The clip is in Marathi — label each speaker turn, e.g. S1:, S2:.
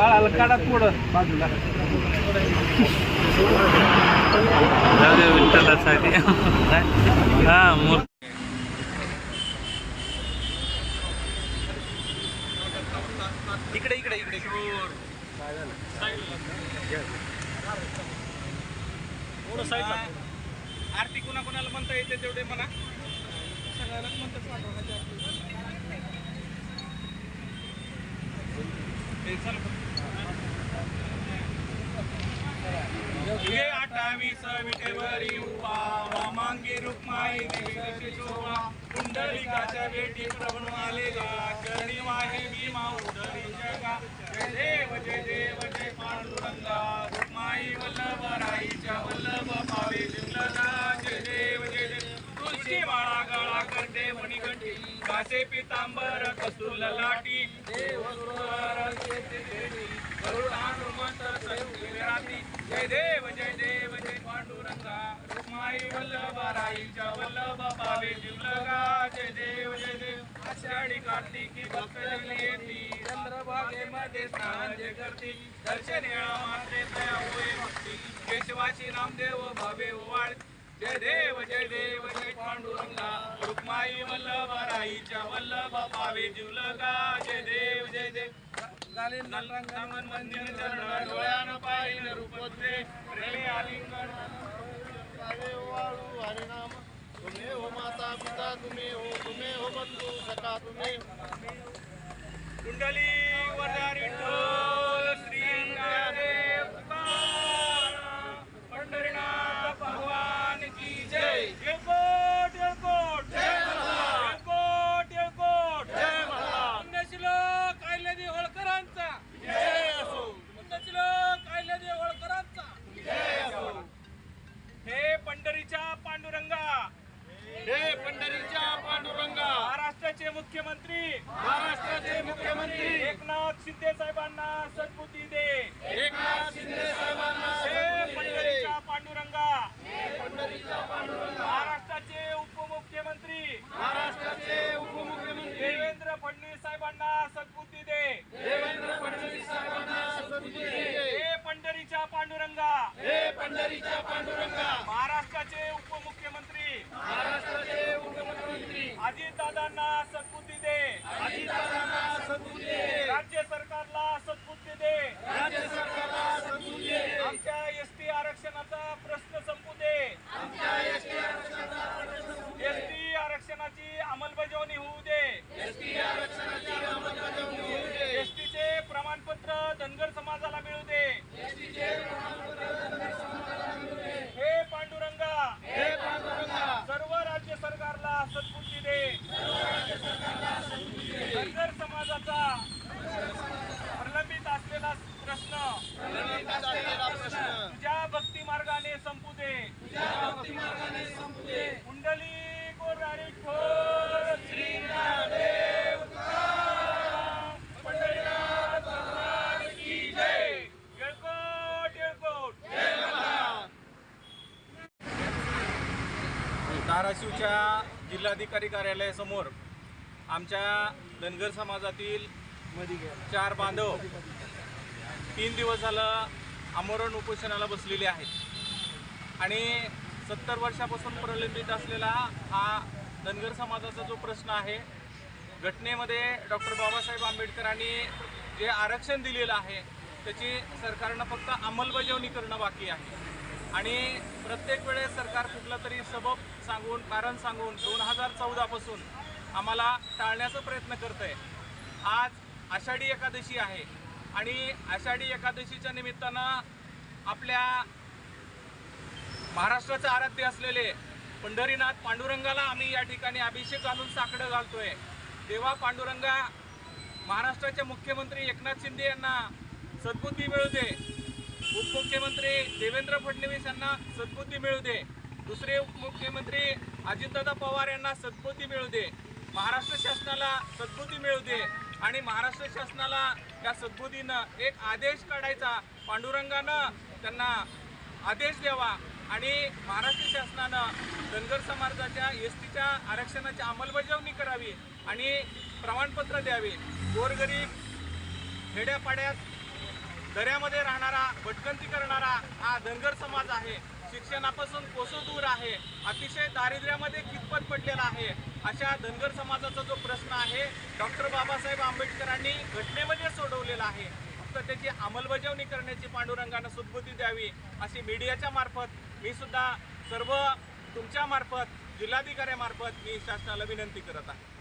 S1: बाळाला काढा पुढं बाजूला.
S2: विठ्ठलासाठी. हा मूर्ती
S1: इकडे इकडे इकडे. आरती कुणा कुणाला म्हणता येते तेवढे म्हणा. सगळ्यालाच म्हणतात पाठवण्याची आरती. हे चल. ये विटेवरी वामांगी रुक्माई देवी शोभा. कुंडलिकाच्या बेटी प्रभू आलेला. चरणी वाहे भीमा उदरी जगा. जय देव जय देव जय पांडुरंगा. रुक्माई वल्लभ राईच्या वल्लभ पावे जिंकला जय देव जय तुळशी माळा गळा करते मणिकंठी. कासे पितांबर कस्तुल लाटी देव सुरवर शेते देवी. जय देव जय वल्लभ राईच्या वल्लभ पावे जिवलगा जय देव जय देव. आषाढी कार्तिकी भक्तजन येती. चंद्रभागेमध्ये स्नान जे करती. दर्शन येळा मात्रे तया होय भक्ती. केशवाची नामदेव भावे ओवाळ. जय देव जय देव जय पांडुरंगा. रुक्माई वल्लभ राईच्या वल्लभ पावे जिवलगा जय देव जय देव. नंदन मंदिर चरण डोळ्यानं पाहिन रूपत्रे. प्रेमे आलिंगन
S3: पावे ओवाळू हरिनाम तुम्ही हो माता पिता तुम्ही हो तुम्ही हो बंधू सखा तुम्ही
S1: कुंडली वरदारी मुख्यमंत्री
S3: महाराष्ट्राचे मुख्यमंत्री.
S1: एकनाथ शिंदे साहेबांना सद्बुद्धी दे.
S3: एकनाथ शिंदे साहेबांना
S1: हे पंढरीच्या पांडुरंगा. महाराष्ट्राचे उपमुख्यमंत्री.
S3: महाराष्ट्राचे उपमुख्यमंत्री.
S1: देवेंद्र फडणवीस साहेबांना सद्बुद्धी दे.
S3: देवेंद्र फडणवीस साहेबांना सद्बुद्धी दे.
S1: हे पंढरीच्या पांडुरंगा.
S3: हे पंढरीच्या पांडुरंगा.
S1: महाराष्ट्राचे उपमुख्यमंत्री
S3: महाराष्ट्राचे उपमुख्यमंत्री
S1: अजितदादांना सद्बुद्धी दे
S3: अजितदादांना सद्बुद्धी दे.
S1: राज्य सरकारला सद्बुद्धी दे
S3: राज्य सरकारला सद्बुद्धी दे.
S1: आमच्या एस टी आरक्षणाचा प्रश्न संपू दे
S3: आमच्या एसटी आरक्षणाचा
S1: एस टी आरक्षणाची अंमलबजावणी होऊ दे
S3: एसटी आरक्षणाची अंमलबजावणी होऊ दे.
S1: एसटीचे प्रमाणपत्र धनगर समाजाला मिळू दे हे पांडुरंगा
S3: हे पांडुरंगा
S1: सर्व राज्य सरकारला सद्बुद्धी दे धनगर समाजाचा प्रलंबित असलेला प्रश्न.
S3: प्रलंबित असलेला प्रश्न.
S1: तुझ्या भक्ती मार्गाने संपू दे.
S3: भक्तिमार्गाने संपू दे.
S1: कुंडली गोरारी ठोर. धाराशिवच्या जिल्हाधिकारी कार्यालयासमोर आमच्या धनगर समाजातील चार बांधव तीन दिवस झालं आमरण उपोषणाला बसलेले आहेत. आणि सत्तर वर्षापासून प्रलंबित असलेला हा धनगर समाजाचा जो प्रश्न आहे घटनेमध्ये डॉक्टर बाबासाहेब आंबेडकरांनी जे आरक्षण दिलेलं आहे त्याची सरकारनं फक्त अंमलबजावणी करणं बाकी आहे. आणि प्रत्येक वेळेस सरकार कुठलं तरी सबब सांगून कारण सांगून दोन हजार चौदापासून आम्हाला टाळण्याचा प्रयत्न करत आहे आज आषाढी एकादशी आहे आणि आषाढी एकादशीच्या निमित्तानं आपल्या महाराष्ट्राचे आराध्य असलेले पंढरीनाथ पांडुरंगाला आम्ही या ठिकाणी अभिषेक घालून साकडं घालतोय. तेव्हा पांडुरंगा महाराष्ट्राचे मुख्यमंत्री एकनाथ शिंदे यांना सद्बुद्धी मिळू दे. उपमुख्यमंत्री देवेंद्र फडणवीस यांना सद्बुद्धी मिळू दे. दुसरे उपमुख्यमंत्री अजितदादा पवार यांना सद्बुद्धी मिळू दे. महाराष्ट्र शासनाला सद्बुद्धी मिळू दे आणि महाराष्ट्र शासनाला या सद्बुद्धीनं एक आदेश काढायचा. पांडुरंगानं त्यांना आदेश द्यावा आणि महाराष्ट्र शासनानं धनगर समाजाच्या एस टीच्या आरक्षणाची अंमलबजावणी करावी आणि प्रमाणपत्र द्यावे. गोरगरीब खेड्यापाड्यात दऱ्यामध्ये राहणारा भटकंती करणारा हा धनगर समाज आहे. शिक्षणापासून कोसो दूर आहे. अतिशय दारिद्र्यामध्ये कितपत पडलेला आहे. अशा धनगर समाजाचा जो प्रश्न आहे डॉक्टर बाबासाहेब आंबेडकरांनी घटनेमध्ये सोडवलेला आहे. फक्त त्याची अंमलबजावणी करण्याची पांडुरंगानं सुद्बुद्धी द्यावी अशी मीडियाच्या मार्फत मी सुद्धा सर्व तुमच्या मार्फत जिल्हाधिकाऱ्यामार्फत मी शासनाला विनंती करत आहे.